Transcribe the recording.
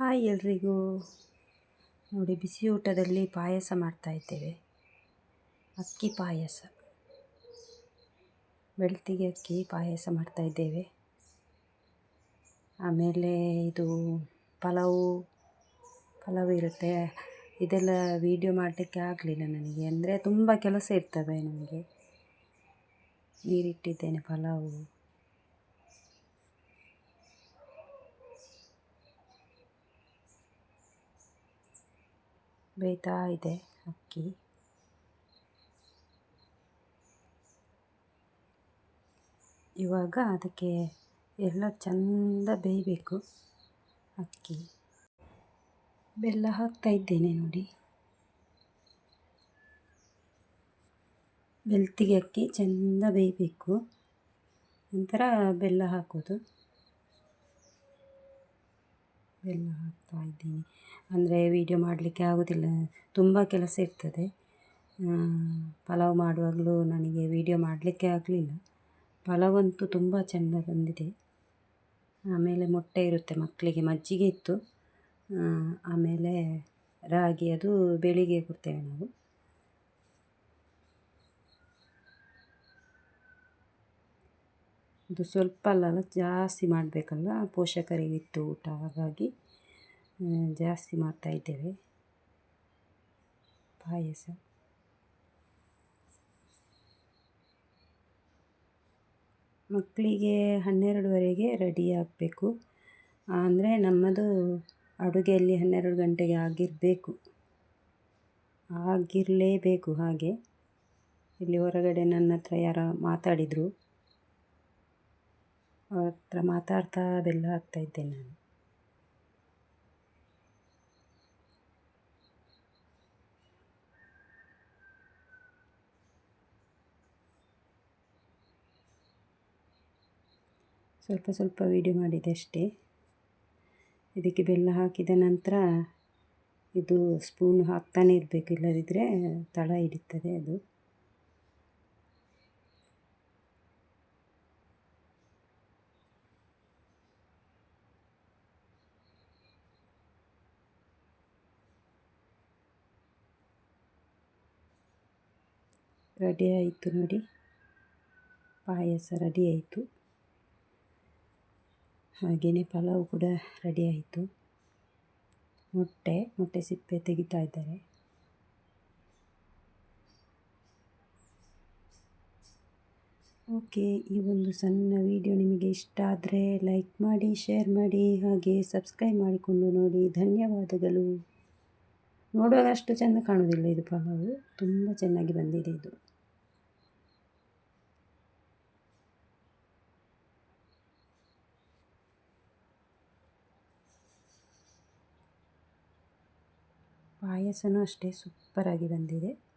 Hi ಎಲ್ರಿಗೂ. ನೋಡಿ, ಬಿಸಿ ಊಟದಲ್ಲಿ ಪಾಯಸ ಮಾಡ್ತಾ ಇದ್ದೇವೆ. ಅಕ್ಕಿ ಪಾಯಸ. ಬೆಳ್ತಿಗೆ ಅಕ್ಕಿ ಪಾಯಸ ಮಾಡ್ತಾ ಇದ್ದೇವೆ. ಆಮೇಲೆ ಇದು ಪಲಾವು, ಪಲಾವ್ ಇರುತ್ತೆ. ಇದೆಲ್ಲ ವೀಡಿಯೋ ಮಾಡಲಿಕ್ಕೆ ಆಗಲಿಲ್ಲ ನನಗೆ. ಅಂದರೆ ತುಂಬ ಕೆಲಸ ಇರ್ತವೆ ನನಗೆ ನೀರಿಟ್ಟಿದ್ದೇನೆ ಪಲಾವು. ಬೇಯ್ತಾ ಇದೆ ಅಕ್ಕಿ. ಇವಾಗ ಅದಕ್ಕೆ ಎಲ್ಲ ಚಂದ ಬೇಯಬೇಕು ಅಕ್ಕಿ. ಬೆಲ್ಲ ಹಾಕ್ತಾ ಇದ್ದೇನೆ ನೋಡಿ. ಬೆಳ್ತಿಗೆ ಅಕ್ಕಿ ಚೆಂದ ಬೇಯಬೇಕು. ನಂತರ ಬೆಲ್ಲ ಹಾಕೋದು. ಬೆಲ್ಲ ಹಾಕ್ತಾ ಇದ್ದೀನಿ. ಅಂದರೆ ವೀಡಿಯೋ ಮಾಡಲಿಕ್ಕೆ ಆಗೋದಿಲ್ಲ. ತುಂಬ ಕೆಲಸ ಇರ್ತದೆ. ಪಲಾವ್ ಮಾಡುವಾಗಲೂ ನನಗೆ ವೀಡಿಯೋ ಮಾಡಲಿಕ್ಕೆ ಆಗಲಿಲ್ಲ. ಪಲಾವಂತೂ ತುಂಬ ಚೆಂದ ಬಂದಿದೆ. ಆಮೇಲೆ ಮೊಟ್ಟೆ ಇರುತ್ತೆ ಮಕ್ಕಳಿಗೆ, ಮಜ್ಜಿಗೆ ಇತ್ತು. ಆಮೇಲೆ ರಾಗಿ, ಅದು ಬೆಳಿಗ್ಗೆ ಕೊಡ್ತೇವೆ ನಾವು. ಇದು ಸ್ವಲ್ಪ ಅಲ್ಲ ಜಾಸ್ತಿ ಮಾಡಬೇಕಲ್ಲ ಪೋಷಕರಿಗಿತ್ತು ಊಟ, ಹಾಗಾಗಿ ಜಾಸ್ತಿ ಮಾಡ್ತಾ ಇದ್ದೇವೆ. ಪಾಯಸ. ಮಕ್ಕಳಿಗೆ ಹನ್ನೆರಡುವರೆಗೆ ರೆಡಿ ಆಗಬೇಕು. ಅಂದರೆ ನಮ್ಮದು ಅಡುಗೆಯಲ್ಲಿ ಹನ್ನೆರಡು ಗಂಟೆಗೆ ಆಗಿರಬೇಕು. ಆಗಿರಲೇಬೇಕು ಹಾಗೆ. ಇಲ್ಲಿ ಹೊರಗಡೆ ನನ್ನ ಹತ್ರ ಯಾರೋ ಮಾತಾಡಿದರು. ಅವ್ರ ಹತ್ರ ಮಾತಾಡ್ತಾ ಬೆಲ್ಲ ಹಾಕ್ತಾಯಿದ್ದೆ ನಾನು. ಸ್ವಲ್ಪ ಸ್ವಲ್ಪ ವೀಡಿಯೋ ಮಾಡಿದೆ ಅಷ್ಟೇ. ಇದಕ್ಕೆ ಬೆಲ್ಲ ಹಾಕಿದ ನಂತರ ಇದು ಸ್ಪೂನ್ ಹಾಕ್ತಾನೆ ಇರಬೇಕು ಇಲ್ಲದಿದ್ದರೆ ತಳ ಹಿಡಿತದೆ ಅದು. ರೆಡಿ ಆಯಿತು ನೋಡಿ. ಪಾಯಸ ರೆಡಿ ಆಯಿತು. ಹಾಗೆಯೇ ಪಲಾವ್ ಕೂಡ ರೆಡಿ ಆಯಿತು. ಮೊಟ್ಟೆ ಮೊಟ್ಟೆ ಸಿಪ್ಪೆ ತೆಗಿತಾ ಇದ್ದಾರೆ. ಓಕೆ, ಈ ಒಂದು ಸಣ್ಣ ವಿಡಿಯೋ ನಿಮಗೆ ಇಷ್ಟ ಆದರೆ ಲೈಕ್ ಮಾಡಿ, ಶೇರ್ ಮಾಡಿ, ಹಾಗೆ ಸಬ್ಸ್ಕ್ರೈಬ್ ಮಾಡಿಕೊಂಡು ನೋಡಿ. ಧನ್ಯವಾದಗಳು. ನೋಡುವಾಗ ಅಷ್ಟು ಚೆಂದ ಕಾಣುವುದಿಲ್ಲ ಇದು ಪಲಾವು ತುಂಬ ಚೆನ್ನಾಗಿ ಬಂದಿದೆ ಇದು. ಪಾಯಸನೂ ಅಷ್ಟೇ ಸೂಪ್ಪರಾಗಿ ಬಂದಿದೆ.